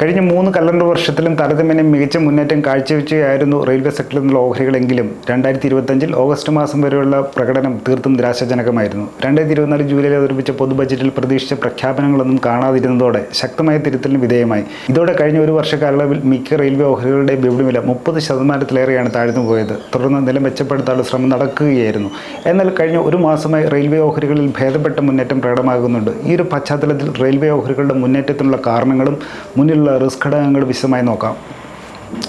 കഴിഞ്ഞ മൂന്ന് കലണ്ടർ വർഷത്തിലും താരതമ്യേന മികച്ച മുന്നേറ്റം കാഴ്ചവെച്ചായിരുന്നു റെയിൽവേ സെക്ടറിൽ നിന്നുള്ള ഓഹരികളെങ്കിലും. രണ്ടായിരത്തി ഇരുപത്തഞ്ചിൽ ഓഗസ്റ്റ് മാസം വരെയുള്ള പ്രകടനം തീർത്തും നിരാശാജനകമായിരുന്നു. രണ്ടായിരത്തി ഇരുപത്തിനാല് ജൂലൈയിൽ അവതരിപ്പിച്ച പൊതു ബജറ്റിൽ പ്രതീക്ഷിച്ച പ്രഖ്യാപനങ്ങളൊന്നും കാണാതിരുന്നതോടെ ശക്തമായ തിരുത്തലിന് വിധേയമായി. ഇതോടെ കഴിഞ്ഞ ഒരു വർഷ കാലയളവിൽ മിക്ക റെയിൽവേ ഓഹരികളുടെ വിപണി വില മുപ്പത് ശതമാനത്തിലേറെയാണ് താഴ്ന്നു പോയത് തുടർന്ന് നില മെച്ചപ്പെടുത്താനുള്ള ശ്രമം നടക്കുകയായിരുന്നു. എന്നാൽ കഴിഞ്ഞ ഒരു മാസമായി റെയിൽവേ ഓഹരികളിൽ ഭേദപ്പെട്ട മുന്നേറ്റം പ്രകടമാകുന്നുണ്ട്. ഈ ഒരു പശ്ചാത്തലത്തിൽ റെയിൽവേ ഓഹരികളുടെ മുന്നേറ്റത്തിനുള്ള കാരണങ്ങളും മുന്നിലുള്ള റിസ്ക് ഘടകങ്ങൾ വിശദമായി നോക്കാം.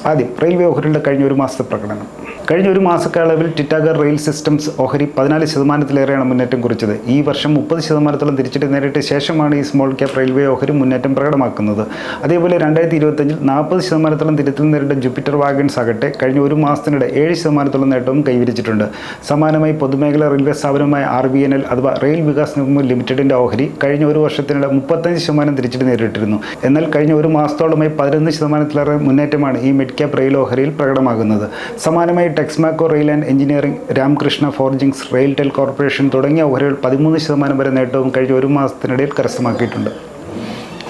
ആദ്യം റെയിൽവേ ഓഹരികളുടെ കഴിഞ്ഞ ഒരു മാസത്തെ പ്രകടനം. കഴിഞ്ഞ ഒരു മാസക്കാലയളവിൽ ടിറ്റാഗർ റെയിൽ സിസ്റ്റംസ് ഓഹരി പതിനാല് ശതമാനത്തിലേറെയാണ് മുന്നേറ്റം കുറിച്ചത്. ഈ വർഷം മുപ്പത് ശതമാനത്തോളം തിരിച്ചിട്ട് നേരിട്ട ശേഷമാണ് ഈ സ്മോൾ ക്യാപ് റെയിൽവേ ഓഹരി മുന്നേറ്റം പ്രകടമാക്കുന്നത്. അതേപോലെ രണ്ടായിരത്തി ഇരുപത്തഞ്ചിൽ നാൽപ്പത് ശതമാനത്തോളം തിരുത്തൽ നേരിട്ട ജൂപ്പിറ്റർ വാഗൺസ് ആകട്ടെ കഴിഞ്ഞ ഒരു മാസത്തിനിടെ ഏഴ് ശതമാനത്തോളം നേട്ടവും കൈവരിച്ചിട്ടുണ്ട്. സമാനമായി പൊതുമേഖലാ റെയിൽവേ സ്ഥാപനമായ ആർ ബി എൻ എൽ അഥവാ റെയിൽ വികാസ് നിഗം ലിമിറ്റഡിന്റെ ഓഹരി കഴിഞ്ഞ ഒരു വർഷത്തിനിടെ മുപ്പത്തഞ്ച് ശതമാനം തിരിച്ചിട്ട് നേരിട്ടിരുന്നു. എന്നാൽ കഴിഞ്ഞ ഒരു മാസത്തോളമായി പതിനൊന്ന് ശതമാനത്തിലേറെ മുന്നേറ്റമാണ് ഈ മിഡ് ക്യാപ് റെയിൽ ഓഹരിയിൽ പ്രകടമാകുന്നത്. സമാനമായി Texmaco rail and engineering Ramakrishna forgings RailTel corporation തുടങ്ങിയ ഓഹരികൾ പതിമൂന്ന് ശതമാനം വരെ നേട്ടവും കഴിഞ്ഞ ഒരു മാസത്തിനിടയിൽ കരസ്ഥമാക്കിയിട്ടുണ്ട്.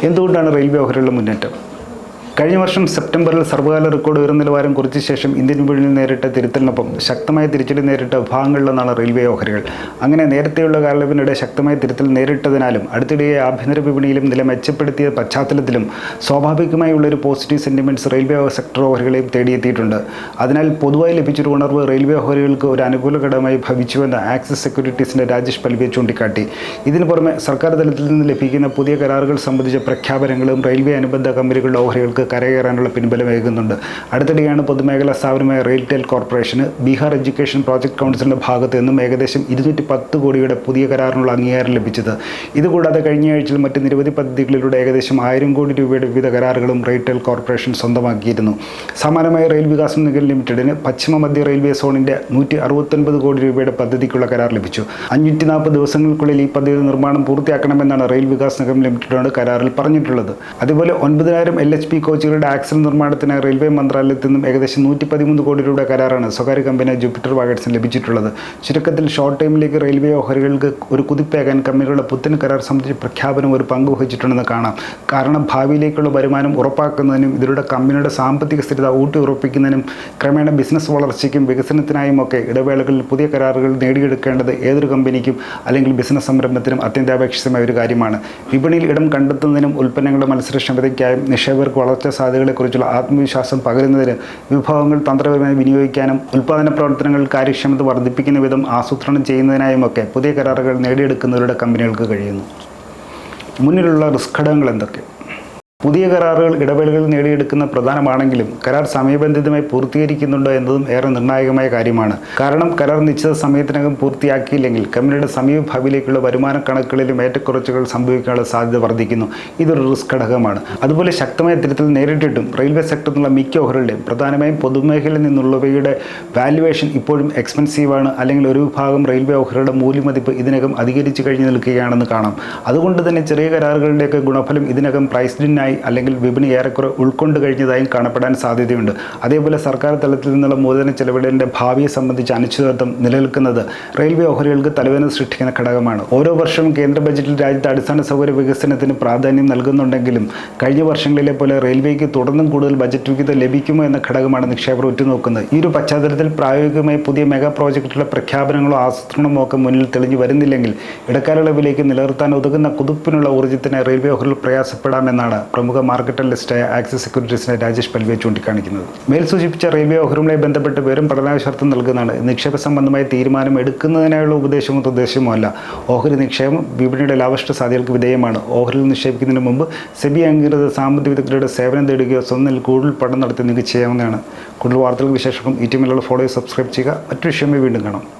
എന്തുകൊണ്ടാണ് റെയിൽവേ ഓഹരികളുടെ മുന്നേറ്റം? കഴിഞ്ഞ വർഷം സെപ്റ്റംബറിൽ സർവകാല റെക്കോർഡ് ഉയർന്ന നിലവാരം കുറച്ച ശേഷം ഇന്ത്യൻ വിപണിയിൽ നേരിട്ട തിരുത്തലിനൊപ്പം ശക്തമായ തിരിച്ചടി നേരിട്ട വിഭാഗങ്ങളിലൊന്നാണ് റെയിൽവേ ഓഹരികൾ. അങ്ങനെ നേരത്തെയുള്ള കാലവിനിടെ ശക്തമായ തിരുത്തൽ നേരിട്ടതിനാലും അടുത്തിടെ ആഭ്യന്തര വിപണിയിലും നില മെച്ചപ്പെടുത്തിയ പശ്ചാത്തലത്തിലും സ്വാഭാവികമായുള്ള ഒരു പോസിറ്റീവ് സെന്റിമെന്റ്സ് റെയിൽവേ സെക്ടർ ഓഹരികളെയും തേടിയെത്തിയിട്ടുണ്ട്. അതിനാൽ പൊതുവായി ലഭിച്ചൊരു ഉണർവ് റെയിൽവേ ഓഹരികൾക്ക് ഒരു അനുകൂല ഘടകമായി ഭവിച്ചുവെന്ന് ആക്സിസ് സെക്യൂരിറ്റീസിന്റെ രാജേഷ് പൽവി ചൂണ്ടിക്കാട്ടി. ഇതിനു പുറമെ സർക്കാർ തലത്തിൽ നിന്ന് ലഭിക്കുന്ന പുതിയ കരാറുകൾ സംബന്ധിച്ച പ്രഖ്യാപനങ്ങളും റെയിൽവേ അനുബന്ധ കമ്പനികളുടെ ഓഹരികൾക്ക് കരകയറാനുള്ള പിൻബലമേകുന്നുണ്ട് അടുത്തിടെയാണ് പൊതുമേഖലാ സ്ഥാപനമായ റെയിൽടെൽ കോർപ്പറേഷന് ബീഹാർ എഡ്യൂക്കേഷൻ പ്രോജക്ട് കൗൺസിലിന്റെ ഭാഗത്ത് നിന്നും ഏകദേശം ഇരുന്നൂറ്റി പത്ത് കോടിയുടെ പുതിയ കരാറിനുള്ള അംഗീകാരം ലഭിച്ചത്. ഇതുകൂടാതെ കഴിഞ്ഞ ആഴ്ചയിൽ മറ്റ് നിരവധി പദ്ധതികളിലൂടെ ഏകദേശം ആയിരം കോടി രൂപയുടെ വിവിധ കരാറുകളും റെയിൽടെൽ കോർപ്പറേഷൻ സ്വന്തമാക്കിയിരുന്നു. സമാനമായി റെയിൽ വികാസം നിഗം ലിമിറ്റഡിന് പശ്ചിമ മധ്യ റെയിൽവേ സോണിന്റെ നൂറ്റി അറുപത്തൊൻപത് കോടി രൂപയുടെ പദ്ധതിക്കുള്ള കരാർ ലഭിച്ചു. അഞ്ഞൂറ്റി നാൽപ്പത് ദിവസങ്ങൾക്കുള്ളിൽ ഈ പദ്ധതി നിർമ്മാണം പൂർത്തിയാക്കണമെന്നാണ് റെയിൽ വികാസ് നിഗം ലിമിറ്റഡോട് കരാറിൽ പറഞ്ഞിട്ടുള്ളത്. അതുപോലെ ഒൻപതിനായിരം എൽ എച്ച് പി കോച്ചുകളുടെ ആക്സൽ നിർമ്മാണത്തിന് റെയിൽവേ മന്ത്രാലയത്തിൽ നിന്നും ഏകദേശം നൂറ്റി പതിമൂന്ന് കോടി രൂപയുടെ കരാറാണ് സ്വകാര്യ കമ്പനി ജൂപ്പിറ്റർ വാഗൺസിന് ലഭിച്ചിട്ടുള്ളത്. ചുരുക്കത്തിൽ ഷോർട്ട് ടൈമിലേക്ക് റെയിൽവേ ഓഹരികൾക്ക് ഒരു കുതിപ്പേകാൻ കമ്പനികളുടെ പുത്തൻ കരാർ സംബന്ധിച്ച പ്രഖ്യാപനം ഒരു പങ്ക് വഹിച്ചിട്ടുണ്ടെന്ന് കാണാം. കാരണം ഭാവിയിലേക്കുള്ള വരുമാനം ഉറപ്പാക്കുന്നതിനും ഇതിലൂടെ കമ്പനിയുടെ സാമ്പത്തിക സ്ഥിരത ഊട്ടി ഉറപ്പിക്കുന്നതിനും ക്രമേണ ബിസിനസ് വളർച്ചയ്ക്കും വികസനത്തിനായും ഒക്കെ ഇടവേളകളിൽ പുതിയ കരാറുകൾ നേടിയെടുക്കേണ്ടത് ഏതൊരു കമ്പനിക്കും അല്ലെങ്കിൽ ബിസിനസ് സംരംഭത്തിനും അത്യന്താപേക്ഷിതമായ ഒരു കാര്യമാണ്. വിപണിയിൽ ഇടം കണ്ടെത്തുന്നതിനും ഉൽപ്പന്നങ്ങളുടെ മത്സരക്ഷമതയ്ക്കായും നിക്ഷേപകർക്ക് വളർച്ചാ സാധ്യതകളെക്കുറിച്ചുള്ള ആത്മവിശ്വാസം പകരുന്നതിന് വിഭവങ്ങൾ തന്ത്രപരമായി വിനിയോഗിക്കാനും ഉൽപ്പാദന പ്രവർത്തനങ്ങൾ കാര്യക്ഷമത വർദ്ധിപ്പിക്കുന്ന വിധം ആസൂത്രണം ചെയ്യുന്നതിനായുമൊക്കെ പുതിയ കരാറുകൾ നേടിയെടുക്കുന്നവരുടെ കമ്പനികൾക്ക് കഴിയുന്നു. മുന്നിലുള്ള റിസ്ക് ഘടകങ്ങൾ എന്തൊക്കെ? പുതിയ കരാറുകൾ ഇടവേളകളിൽ നേടിയെടുക്കുന്ന പ്രധാനമാണെങ്കിലും കരാർ സമയബന്ധിതമായി പൂർത്തീകരിക്കുന്നുണ്ടോ എന്നതും ഏറെ നിർണായകമായ കാര്യമാണ്. കാരണം കരാർ നിശ്ചിത സമയത്തിനകം പൂർത്തിയാക്കിയില്ലെങ്കിൽ കമ്പനിയുടെ സമീപഭാവിയിലേക്കുള്ള വരുമാന കണക്കുകളിലും ഏറ്റക്കുറച്ചുകൾ സംഭവിക്കാനുള്ള സാധ്യത വർദ്ധിക്കുന്നു. ഇതൊരു റിസ്ക് ഘടകമാണ്. അതുപോലെ ശക്തമായ തിരുത്തൽ നേരിട്ടിട്ടും റെയിൽവേ സെക്ടറിൽ നിന്നുള്ള മിക്ക ഓഹരികളുടെയും പ്രധാനമായും പൊതുമേഖലയിൽ നിന്നുള്ളവയുടെ വാല്യുവേഷൻ ഇപ്പോഴും എക്സ്പെൻസീവാണ് അല്ലെങ്കിൽ ഒരു വിഭാഗം റെയിൽവേ ഓഹരികളുടെ മൂല്യമതിപ്പ് ഇതിനകം അധികരിച്ചു കഴിഞ്ഞു നിൽക്കുകയാണെന്ന് കാണാം. അതുകൊണ്ട് തന്നെ ചെറിയ കരാറുകളുടെയൊക്കെ ഗുണഫലം ഇതിനകം പ്രൈസ്ഡിനായി അല്ലെങ്കിൽ വിപണി ഏറെക്കുറെ ഉൾക്കൊണ്ട് കഴിഞ്ഞതായും കാണപ്പെടാൻ സാധ്യതയുണ്ട്. അതേപോലെ സർക്കാർ തലത്തിൽ നിന്നുള്ള മൂലധന ചെലവിടലിന്റെ ഭാവിയെ സംബന്ധിച്ച് അനിശ്ചിതത്വം നിലനിൽക്കുന്നത് റെയിൽവേ ഓഹരികൾക്ക് തലവേദന സൃഷ്ടിക്കുന്ന ഘടകമാണ്. ഓരോ വർഷവും കേന്ദ്ര ബജറ്റിൽ രാജ്യത്തെ അടിസ്ഥാന സൗകര്യ വികസനത്തിന് പ്രാധാന്യം നൽകുന്നുണ്ടെങ്കിലും കഴിഞ്ഞ വർഷങ്ങളിലെ പോലെ റെയിൽവേക്ക് തുടർന്നും കൂടുതൽ ബജറ്റ് വിഹിതം ലഭിക്കുമോ എന്ന ഘടകമാണ് നിക്ഷേപർ ഉറ്റുനോക്കുന്നത്. ഈ ഒരു പശ്ചാത്തലത്തിൽ പ്രായോഗികമായി പുതിയ മെഗാ പ്രോജക്റ്റുകളുടെ പ്രഖ്യാപനങ്ങളോ ആസൂത്രണമോ ഒക്കെ മുന്നിൽ തെളിഞ്ഞു വരുന്നില്ലെങ്കിൽ ഇടക്കാലയളവിലേക്ക് നിലനിർത്താൻ ഒതുങ്ങുന്ന കുതിപ്പിനുള്ള ഊർജത്തിന് റെയിൽവേ ഓഹരികൾ പ്രയാസപ്പെടാമെന്നാണ് പ്രമുഖ മാർക്കറ്റ് ലിസ്റ്റായ ആക്സിസ് സെക്യൂരിറ്റീസിനെ രാജേഷ് പൽവെ ചൂണ്ടിക്കാണിക്കുന്നത്. മേൽ സൂചിപ്പിച്ച റെയിൽവേ ഓഹരിയുമായി ബന്ധപ്പെട്ട് വെറും പഠനാവശ്യർത്ഥം നൽകുന്നതാണ്. നിക്ഷേപ സംബന്ധമായ തീരുമാനം എടുക്കുന്നതിനായുള്ള ഉപദേശമോ നിർദ്ദേശമോ അല്ല. ഓഹരി നിക്ഷേപം വിപണിയുടെ ലാഭഷ്ട സാധ്യതകൾക്ക് വിധേയമാണ്. ഓഹരിയിൽ നിക്ഷേപിക്കുന്നതിന് മുമ്പ് സെബി അംഗീകൃത സാമ്പത്തിക വിദഗ്ധരുടെ സേവനം തേടുകയോ സ്വന്തം കൂടുതൽ പഠനം നടത്തി നിങ്ങൾക്ക് ചെയ്യാവുന്നതാണ്. കൂടുതൽ വാർത്തകൾക്ക് വിശേഷം ഈ ടീമിലുള്ള ഫോളോ സബ്സ്ക്രൈബ് ചെയ്യുക. മറ്റു വിഷയമായി വീണ്ടും കാണാം.